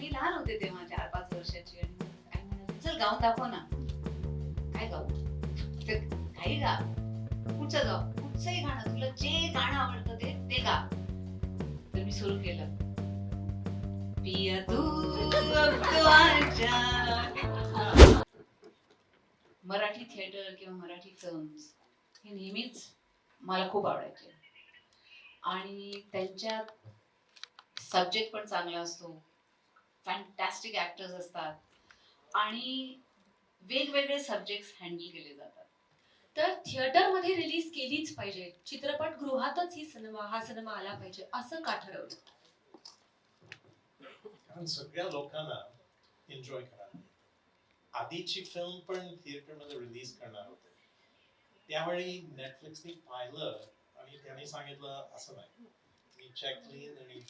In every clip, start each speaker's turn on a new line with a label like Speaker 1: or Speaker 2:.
Speaker 1: मी लहान होते तेव्हा चार पाच वर्षाची. आणि काय म्हणाले चल गाऊन दाखव ना. काय गाऊ? काही गा. कुठचं गाव कुठचंही गाणं. तुला जे गाणं आवडतं ते ते गा. तर मी सुरू केलं. पिया तू मराठी थिएटर किंवा मराठी फिल्म्स हे नेहमीच मला खूप आवडायचे. आणि त्यांच्यात सब्जेक्ट पण चांगला असतो. फॅन्टॅस्टिक ऍक्टर्स असतात. आणि वेगवेगळे सब्जेक्ट हँडल केले जातात.
Speaker 2: तर थिएटरमध्ये रिलीज केलीच पाहिजे. चित्रपटगृहातच ही सिनेमा हा सिनेमा आला पाहिजे असं का ठरवलं?
Speaker 3: कारण सगळ्या लोकांना एन्जॉय करायला आधीची फिल्म पण थिएटरमध्ये रिलीज करणार होते. त्यावेळी नेटफ्लिक्सने पाहिलं आणि त्याने सांगितलं असं नाही. मी चेक क्लीन आणि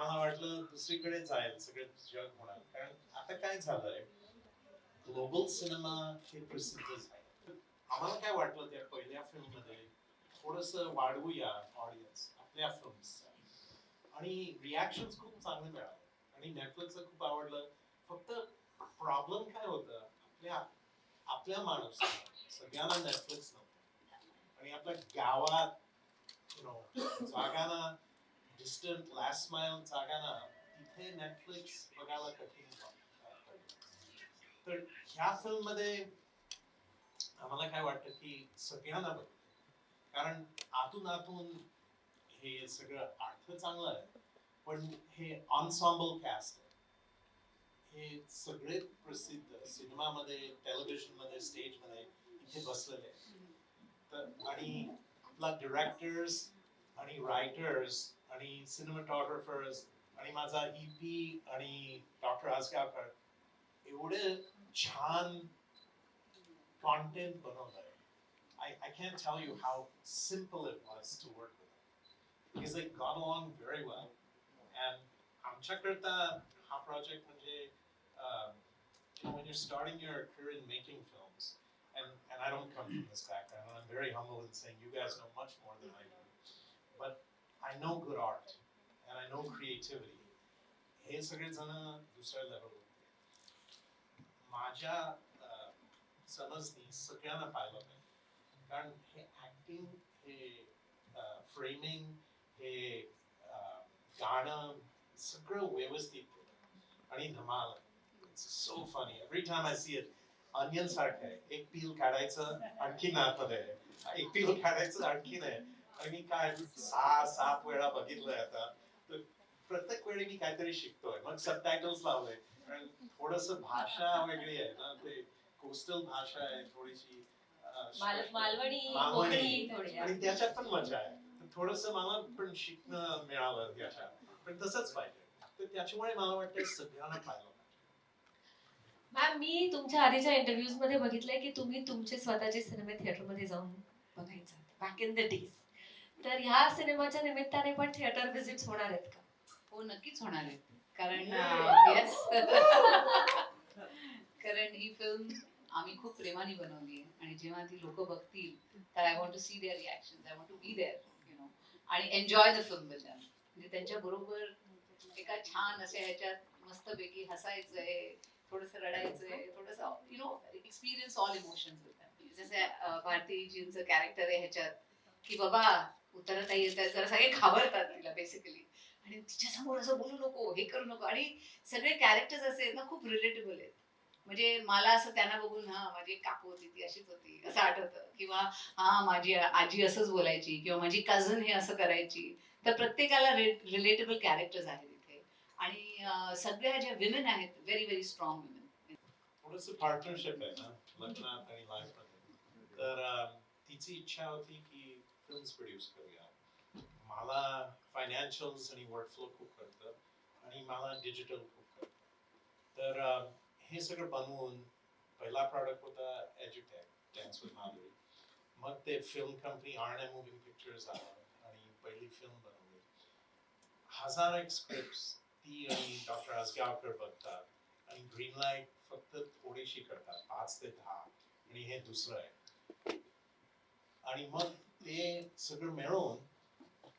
Speaker 3: आम्हाला वाटलं दुसरीकडे जाईल सगळं जग होणार. कारण आता काय झालंय? ग्लोबल सिनेमा हे प्रसिद्ध झालं आम्हाला काय वाटलं त्या पहिल्या फिल्ममध्ये थोडस वाढवूया ऑडियन्स आपल्या फिल्म्सचा आणि रिॲक्शन खूप चांगले मिळाले. आणि नेटफ्लिक्सला खूप आवडलं. फक्त प्रॉब्लेम काय होतं? आपल्या आपल्या माणूस सगळ्यांना नेटफ्लिक्स नव्हतं. आणि आपल्या गावात you जागाना डिस्टंट लास्ट माइल जागाना तिथे नेटफ्लिक्स बघायला कठीण तर ह्या फिल्ममध्ये आम्हाला काय वाटतं की सगळ्यांना बघ कारण आतून आतून हे सगळं अर्थ चांगलं आहे पण हे ऑन्सॉम्बल कॅस्ट आहे हे सगळे प्रसिद्ध सिनेमामध्ये टेलिव्हिजनमध्ये स्टेजमध्ये इथे बसलेले तर आणि आपला डिरेक्टर्स आणि रायटर्स आणि सिनेमाटोग्राफर्स आणि माझा ईपी आणि डॉक्टर आसगावकर एवढे छान कॉन्टेंट बनवलंय I, I can't tell you how simple it was to work with them. Because they got along very well. And आमच्याकरता हा project म्हणजे um, you know, when you're starting your career in making films, and, and I don't come from this background, and I'm very humble in saying you guys know much more than I do. But I know good art, and I know creativity. हे सगळेजण दुसऱ्या लेवलवर होते. माझ्या अं, समजनी सगळ्यांना पाहिलं पाहिजे कारण हे ऍक्टिंग हे फ्रेमिंग हे अं, गाणं सगळं व्यवस्थित केलं आणि धमाल it's so funny every time I see it onion सारखं आहे एक पील काढायचं आणखीन आतमध्ये आहे एक पील काढायचं आणखीन आहे आणि मी काय सहा सात वेळा बघितलंय आता. तर प्रत्येक वेळी मी काहीतरी शिकतोय. मग सबटायटल्स लावले कारण थोडस भाषा वेगळी आहे ना. ते कोस्टल भाषा आहे थोडीशी
Speaker 2: मालवणी
Speaker 3: आणि त्याच्यात पण मजा आहे. थोडस मला पण शिकणं मिळालं त्याच्यात पण तसंच पाहिजे. तर त्याच्यामुळे मला वाटतं सगळ्यांना पाहिलं
Speaker 2: मॅम मी तुमच्या आधीच्या इंटरव्ह्यूजमध्ये बघितलंय की तुम्ही तुमचे स्वतःचे सिनेमे थिएटरमध्ये जाऊन बघायचा. बॅक इन द डेज तर ह्या सिनेमाच्या निमित्ताने पण थिएटर व्हिजिट होणार आहेत का?
Speaker 1: हो नक्कीच होणार आहे कारण येस कारण ही फिल्म आम्ही खूप प्रेमाने बनवली आहे. आणि जेव्हा ती लोक बघतील तर I want to see their reaction I want to be there you know आणि एन्जॉय द फिल्म विथ म्हणजे त्यांच्या बरोबर एका छान अशा ह्याच्यात मस्तपैकी हसायचंय थोडस रडायचंय थोडस you know experience all emotions with जसे अं, भारतीजींचं कॅरेक्टर आहे ह्याच्यात की बाबा उतरता येत जरा सगळे घाबरतात तिला बेसिकली आणि तिच्या समोर असं बोलू नको हे करू नको. आणि सगळे कॅरेक्टर्स असे आहेत ना खूप रिलेटेबल आहेत. म्हणजे मला असं त्यांना बघून हा माझी काकू होती ती अशीच होती असं आठवतं. किंवा हा माझी आजी असंच बोलायची किंवा माझी कझन हे असं करायची. तर प्रत्येकाला रिलेटेबल कॅरेक्टर्स आहेत इथे. आणि सगळ्या ज्या विमेन आहेत व्हेरी व्हेरी स्ट्रॉंग विमेन
Speaker 3: थोडस पार्टनरशिप आहे ना लग्नात आणि लाईफमध्ये. तर तिची इच्छा होती की फिल्म्स प्रोड्यूस करूया मला फायनान्शियल्स आणि वर्कफ्लो खूप करतं आणि मला डिजिटल खूप करतं तर हे सगळं बनवून पहिला प्रॉडक्ट होता एज्युटेक डॅन्स विथ माधुरी मग ते film company R M moving pictures आलं आणि पहिली फिल्म बनवली हजार एक स्क्रिप्ट ती आणि डॉक्टर आजगावकर बघतात आणि ग्रीन लाइट फक्त थोडीशी करतात पाच ते दहा आणि हे दुसरं आहे आणि मग ते सगळं मिळून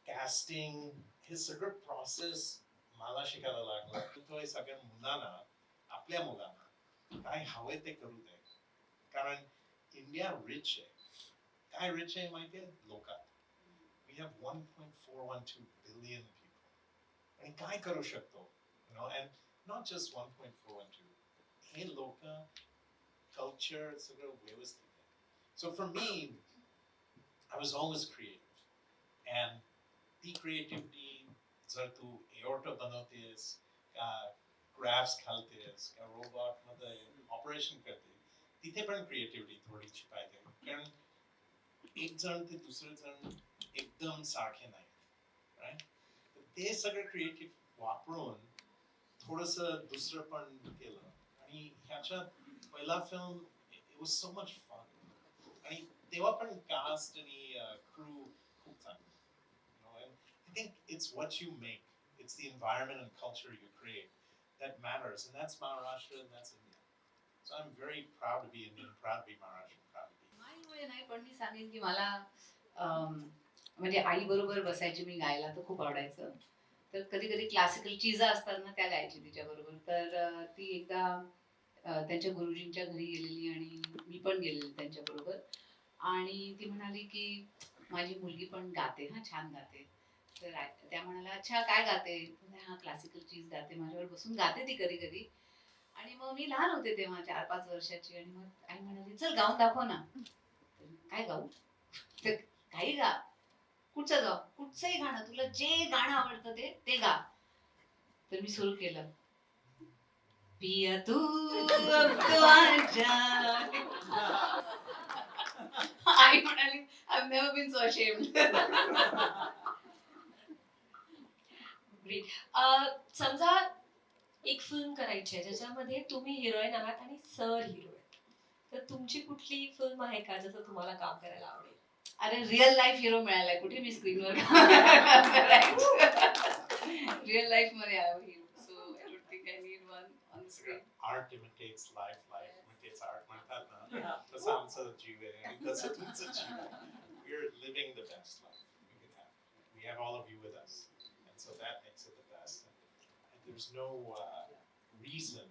Speaker 3: कॅस्टिंग हे सगळं प्रोसेस मला शिकायला लागलं. तो हे सगळ्या मुलांना आपल्या मुलांना काय हवे ते करू दे. कारण इंडिया रिच आहे. काय रिच आहे माहिती आहे? लोकात. We have one point four one two billion people आणि काय करू शकतो? You know and not just one point four one two हे लोक कल्चर सगळं व्यवस्थित आहे. So for me I was always creative and ती क्रिएटिव्हिटी जर तू एओर्टो बनवतेस का ग्राफ्स घालतेस का रोबोटमध्ये ऑपरेशन करते तिथे पण क्रिएटिव्हिटी थोडीशी पाहिजे कारण एक जण ते दुसरे जण एकदम सारखे नाही राईट ते सगळं क्रिएटिव्ह वापरून थोडस दुसरं पण केलं आणि ह्याच्यात पहिला film it was so much fun आणि तेव्हा पण कास्ट आणि क्रू खूप चांगले I think it's what you make it's the environment and culture you create that matters and that's Maharashtra and that's India so I am very proud to be Indian proud be Maharashtra proud be
Speaker 1: माझ्यामुळे नाही पण मी सांगेन की मला म्हणजे आई बरोबर बसायची मी गायला तर खूप आवडायचं तर कधी कधी क्लासिकल चीजा असतात ना त्या गायची तिच्याबरोबर तर ती एकदा त्यांच्या गुरुजींच्या घरी गेलेली आणि मी पण गेलेली त्यांच्याबरोबर आणि ती म्हणाली की माझी मुलगी पण गाते हा छान गाते. तर त्या म्हणाल्या अच्छा काय गाते? हा क्लासिकल चीज गाते माझ्यावर बसून गाते ती कधी कधी. आणि मग मी लहान होते तेव्हा चार पाच वर्षाची आणि मग आई म्हणाली चल गाऊन दाखव ना. काय गाऊ? तर काही गा कुठचं गाव कुठचंही गाणं तुला जे गाणं आवडतं ते ते गा. तर मी सुरू केलं. पिया तू. आई म्हणाली I've never been so ashamed.
Speaker 2: अं, समजा एक फिल्म करायची आहे ज्याच्यामध्ये तुम्ही हिरोईन आहात आणि सर हिरो तर तुमची कुठली फिल्म आहे का जसं तुम्हाला काम करायला आवडेल?
Speaker 1: अरे रिअल लाईफ हिरो मिळालाय. कुठे मी स्क्रीनवर रिअल लाईफमध्ये आहे. Hero so I don't think I need one on screen
Speaker 3: Art imitates life, life. imitates art. म्हणतात ना तसं आमचं जीव आहे आणि तसं तुमचं जीव आहे. We're living the best life we can have. We have all of you with us, and so that makes it the best. And there's no uh, reason.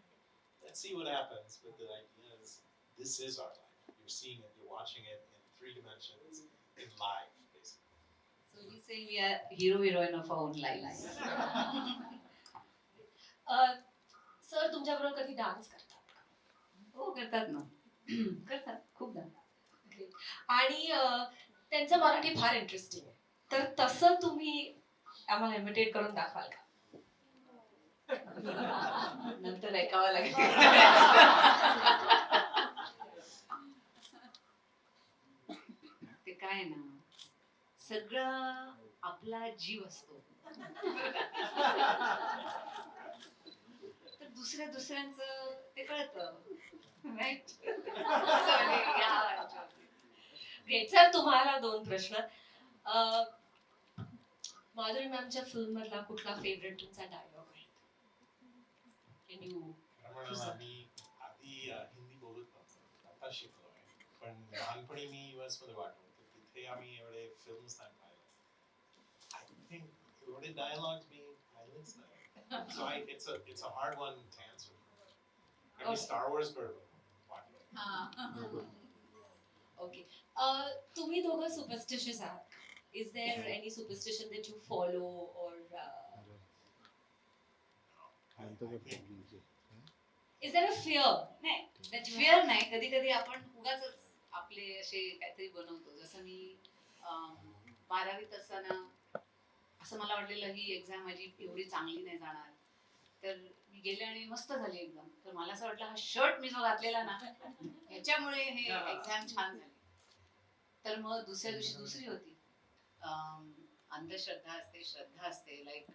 Speaker 3: Let's see what happens, but the idea is this is our life. You're seeing it, you're watching it in three dimensions, in live, basically.
Speaker 1: So he's saying we are hero heroine of our own lives.
Speaker 2: Sir तुमच्याबरोबर कधी dance करतात का?
Speaker 1: हो करतात ना. करतात खूपदा.
Speaker 2: आणि त्यांचं मराठी फार इंटरेस्टिंग आहे. तर तसं तुम्ही आम्हाला इमिटेट करून दाखवाल का?
Speaker 1: नंतर ऐकावं लागेल. ते काय ना सगळं आपला जीव असतो. तर दुसऱ्या दुसऱ्यांचं ते कळतं.
Speaker 2: ग्रेट सर तुम्हाला दोन प्रश्न. माधुरी मॅमच्या फिल्म मधला कुठला फेवरेट तुमचा डायलॉग आहे.
Speaker 3: आम्ही आधी हिंदी बोलत नव्हतो. आता शिकलोय पण लहानपणी मी युएसमध्ये होतो तिथे आम्ही एवढे फिल्म्स नाही पाहिले. आय थिंक एवढे डायलॉग मी पाहिलेच नाही. So I it's a it's a hard one to answer me. Star Wars बरोबर. वाटलं
Speaker 2: ओके. तुम्ही दोघं सुपरस्टिशियस आहात. Is there any superstition that you follow or is there a fear
Speaker 1: नाही. फिअर नाही. कधी कधी आपण उगाच आपले असे काहीतरी बनवतो. जसं मी बारावीत असताना असं मला वाटलेलं ही एक्झाम माझी एवढी चांगली नाही जाणार. तर मी गेले आणि मस्त झाली एक्झाम तर मला असं वाटलं हा शर्ट मी जो घातलेला ना ह्याच्यामुळे हे एक्झाम छान झाली. तर मग दुसऱ्या दिवशी दुसरी होती. अंधश्रद्धा असते श्रद्धा असते. लाईक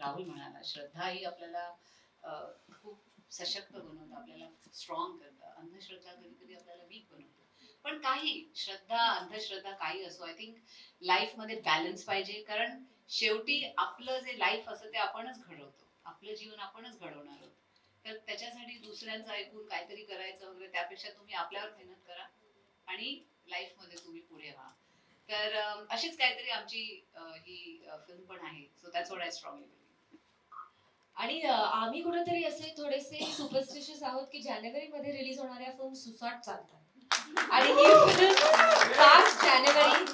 Speaker 1: राहुल म्हणाला श्रद्धा ही आपल्याला खूप सशक्त बनवतं आपल्याला स्ट्रॉंग करतं. अंधश्रद्धा कधी कधी आपल्याला वीक बनवते. पण काही श्रद्धा अंधश्रद्धा काही असो आय थिंक लाईफमध्ये बॅलन्स पाहिजे. कारण शेवटी आपलं जे लाईफ असतं ते आपणच घडवतो. आपलं जीवन आपणच घडवणार आहोत. तर त्याच्यासाठी दुसऱ्यांचं ऐकून काहीतरी करायचं वगैरे त्यापेक्षा तुम्ही आपल्यावर मेहनत करा आणि लाईफमध्ये तुम्ही पुढे व्हा. तर अशीच काहीतरी आमची ही फिल्म पण आहे. So that's what I strongly
Speaker 2: आणि आम्ही कुठेतरी असे थोडेसे सुपरस्टिशियस आहोत की जानेवारी मध्ये रिलीज होणाऱ्या फिल्म सुसाट चालतात. आणि ही फिल्म पाच जानेवारी